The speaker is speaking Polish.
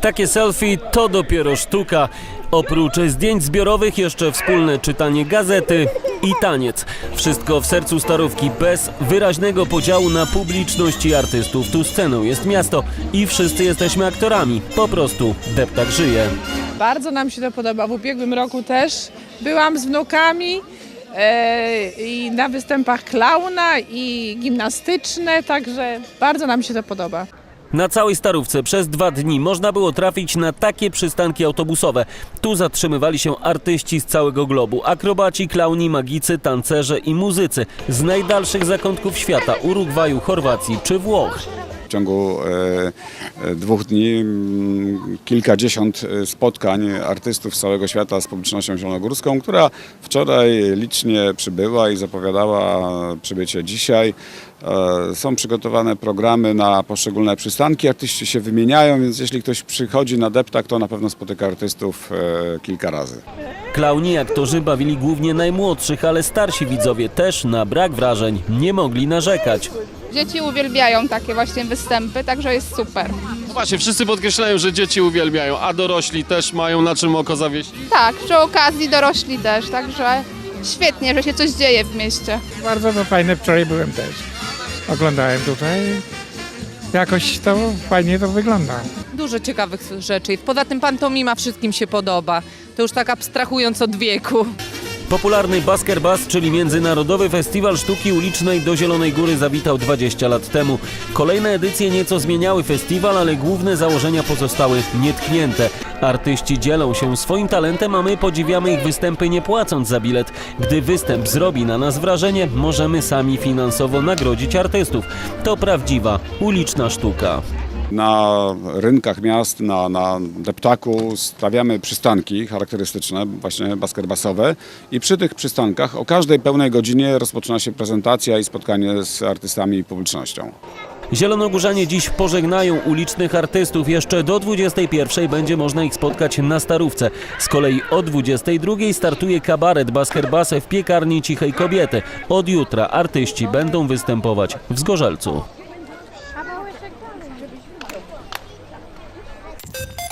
Takie selfie to dopiero sztuka. Oprócz zdjęć zbiorowych jeszcze wspólne czytanie gazety i taniec. Wszystko w sercu Starówki bez wyraźnego podziału na publiczność i artystów. Tu sceną jest miasto i wszyscy jesteśmy aktorami. Po prostu deptak żyje. Bardzo nam się to podoba. W ubiegłym roku też byłam z wnukami e, i na występach klauna i gimnastyczne, także bardzo nam się to podoba. Na całej Starówce przez dwa dni można było trafić na takie przystanki autobusowe. Tu zatrzymywali się artyści z całego globu. Akrobaci, klauni, magicy, tancerze i muzycy z najdalszych zakątków świata Urugwaju, Chorwacji czy Włoch. Ciągu e, e, dwóch dni mm, kilkadziesiąt e, spotkań artystów z całego świata z publicznością zielonogórską, która wczoraj licznie przybyła i zapowiadała przybycie dzisiaj. Są przygotowane programy na poszczególne przystanki, artyści się wymieniają, więc jeśli ktoś przychodzi na deptak, to na pewno spotyka artystów kilka razy. Klauni aktorzy bawili głównie najmłodszych, ale starsi widzowie też na brak wrażeń nie mogli narzekać. Dzieci uwielbiają takie właśnie występy, także jest super. No właśnie, wszyscy podkreślają, że dzieci uwielbiają, a dorośli też mają na czym oko zawiesić. Tak, przy okazji dorośli też, także świetnie, że się coś dzieje w mieście. Bardzo to fajne, wczoraj byłem też. Oglądałem tutaj. Jakoś to fajnie to wygląda. Dużo ciekawych rzeczy. Poza tym pantomima wszystkim się podoba. To już tak abstrahując od wieku. Popularny Basker Bass, czyli Międzynarodowy Festiwal Sztuki Ulicznej do Zielonej Góry zawitał 20 lat temu. Kolejne edycje nieco zmieniały festiwal, ale główne założenia pozostały nietknięte. Artyści dzielą się swoim talentem, a my podziwiamy ich występy nie płacąc za bilet. Gdy występ zrobi na nas wrażenie, możemy sami finansowo nagrodzić artystów. To prawdziwa uliczna sztuka. Na rynkach miast, na, na deptaku stawiamy przystanki charakterystyczne, właśnie baskerbasowe i przy tych przystankach o każdej pełnej godzinie rozpoczyna się prezentacja i spotkanie z artystami i publicznością. Zielonogórzanie dziś pożegnają ulicznych artystów. Jeszcze do 21 będzie można ich spotkać na Starówce. Z kolei o 22 startuje kabaret Baskerbase w piekarni Cichej Kobiety. Od jutra artyści będą występować w Zgorzelcu. Thank you.